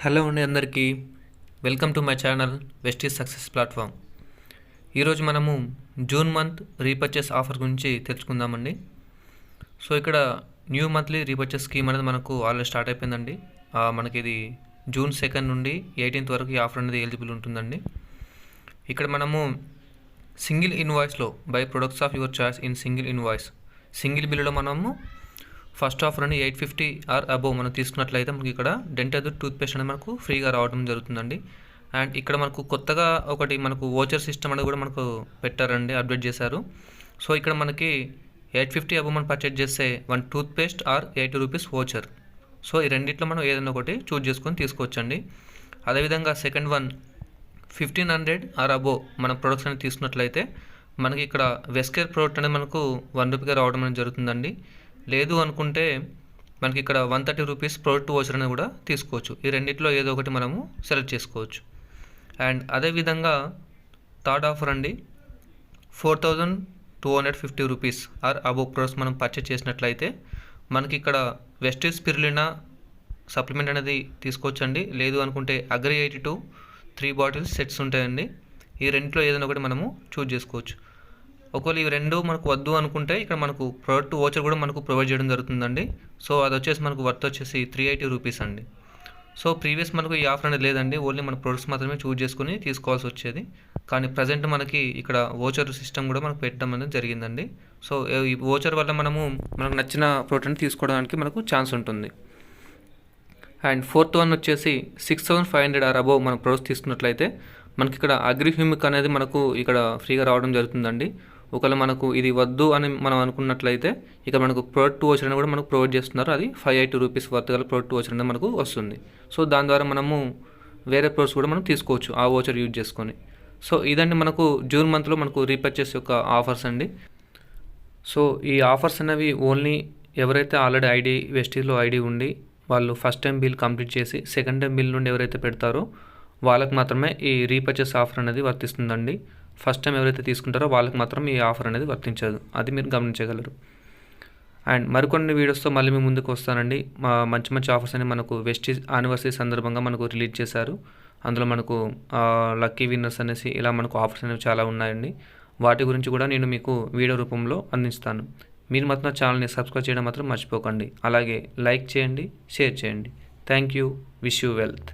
Hello అండి అందరికీ. Welcome to my channel Vestige success platform. ఈరోజు మనము జూన్ మంత్ రీపర్చేస్ ఆఫర్ గురించి తెలుసుకుందామండి. సో ఇక్కడ న్యూ మంత్లీ రీపర్చేస్ స్కీమ్ అనేది మనకు ఆల్రెడీ స్టార్ట్ అయిపోయిందండి. మనకి ఇది జూన్ సెకండ్ నుండి ఎయిటీన్త్ వరకు ఈ ఆఫర్ అనేది ఎలిజిబుల్ ఉంటుందండి. ఇక్కడ మనము single ఇన్వాయిస్లో buy products of your choice in single invoice. Single బిల్లులో మనము ఫస్ట్ ఆఫర్ అని ఎయిట్ ఫిఫ్టీ ఆర్ అబోవ్ మనం తీసుకున్నట్లయితే మనకి ఇక్కడ డెంటల్ టూత్ పేస్ట్ అనేది మనకు ఫ్రీగా రావడం జరుగుతుందండి. అండ్ ఇక్కడ మనకు కొత్తగా ఒకటి మనకు ఓచర్ సిస్టమ్ అనేది కూడా మనకు పెట్టారండి అప్డేట్ చేశారు. సో ఇక్కడ మనకి ఎయిట్ ఫిఫ్టీ అబోవ్ మనం పర్చేజ్ చేస్తే one toothpaste or eighty rupees voucher. So ఈ రెండిట్లో మనం ఏదైనా ఒకటి చూజ్ చేసుకొని తీసుకోవచ్చండి. అదేవిధంగా second one fifteen hundred or above మన ప్రొడక్ట్స్ అనేది తీసుకున్నట్లయితే మనకి ఇక్కడ వెస్కేర్ ప్రోడక్ట్ అనేది మనకు వన్ రూపీగా రావడం అనేది జరుగుతుందండి. లేదు అనుకుంటే మనకి ఇక్కడ one thirty rupees product voucher అనేది కూడా తీసుకోవచ్చు. ఈ రెండిట్లో ఏదో ఒకటి మనము సెలెక్ట్ చేసుకోవచ్చు. అండ్ అదేవిధంగా థర్డ్ ఆఫర్ అండి four thousand two hundred fifty rupees or above products మనం పర్చేస్ చేసినట్లయితే మనకి ఇక్కడ వెస్టేజ్ స్పిరులినా సప్లిమెంట్ అనేది తీసుకోవచ్చండి. లేదు అనుకుంటే agri eighty two three bottles sets ఉంటాయండి. ఈ రెంట్లో ఏదైనా ఒకటి మనము చూజ్ చేసుకోవచ్చు. ఒకవేళ ఇవి రెండు మనకు వద్దు అనుకుంటే ఇక్కడ మనకు ప్రోడక్ట్ ఓచర్ కూడా మనకు ప్రొవైడ్ చేయడం జరుగుతుందండి. సో అది వచ్చేసి మనకు వర్త్ వచ్చేసి త్రీ ఎయిటీ రూపీస్ అండి. సో ప్రీవియస్ మనకు ఈ ఆఫర్ అనేది లేదండి. ఓన్లీ మన ప్రొడక్ట్స్ మాత్రమే చూజ్ చేసుకుని తీసుకోవాల్సి వచ్చేది. కానీ ప్రజెంట్ మనకి ఇక్కడ ఓచర్ సిస్టమ్ కూడా మనకు పెట్టడం అనేది జరిగిందండి. సో ఈ ఓచర్ వల్ల మనము మనకు నచ్చిన ప్రోడక్ట్ని తీసుకోవడానికి మనకు ఛాన్స్ ఉంటుంది. అండ్ ఫోర్త్ వన్ వచ్చేసి six thousand five hundred or above మనం ప్రొడక్ట్స్ తీసుకున్నట్లయితే మనకి ఇక్కడ అగ్రిహ్యూమిక్ అనేది మనకు ఇక్కడ ఫ్రీగా రావడం జరుగుతుందండి. ఒకవేళ మనకు ఇది వద్దు అని మనం అనుకున్నట్లయితే ఇక్కడ మనకు ప్రొడక్ట్ ఓచర్ అని కూడా మనకు ప్రొవైడ్ చేస్తున్నారు. అది ఫైవ్ ఎయిటీ రూపీస్ వర్త్ గల ప్రొడక్ట్ ఓచర్ అనేది మనకు వస్తుంది. సో దాని ద్వారా మనము వేరే ప్రొడక్ట్స్ కూడా మనం తీసుకోవచ్చు ఆ ఓచర్ యూజ్ చేసుకొని. సో ఇదండి మనకు జూన్ మంత్లో మనకు రీపర్చేస్ యొక్క ఆఫర్స్ అండి. సో ఈ ఆఫర్స్ అనేవి ఓన్లీ ఎవరైతే ఆల్రెడీ ఐడి వెస్టీజ్లో ఐడి ఉండి వాళ్ళు ఫస్ట్ టైం బిల్ కంప్లీట్ చేసి సెకండ్ టైం బిల్ నుండి ఎవరైతే పెడతారో వాళ్ళకి మాత్రమే ఈ రీపర్చేస్ ఆఫర్ అనేది వర్తిస్తుందండి. ఫస్ట్ టైం ఎవరైతే తీసుకుంటారో వాళ్ళకి మాత్రం ఈ ఆఫర్ అనేది వర్తించదు. అది మీరు గమనించగలరు. అండ్ మరికొన్ని వీడియోస్తో మళ్ళీ మీ ముందుకు వస్తానండి. మా మంచి మంచి ఆఫర్స్ అని మనకు వెస్ట్ యానివర్సరీ సందర్భంగా మనకు రిలీజ్ చేశారు. అందులో మనకు లక్కీ విన్నర్స్ అనేసి ఇలా మనకు ఆఫర్స్ అనేవి చాలా ఉన్నాయండి. వాటి గురించి కూడా నేను మీకు వీడియో రూపంలో అందిస్తాను. మీరు మాత్రం ఛానల్ని సబ్స్క్రైబ్ చేయడం మాత్రం మర్చిపోకండి. అలాగే లైక్ చేయండి షేర్ చేయండి. Thank you. Wish you wealth.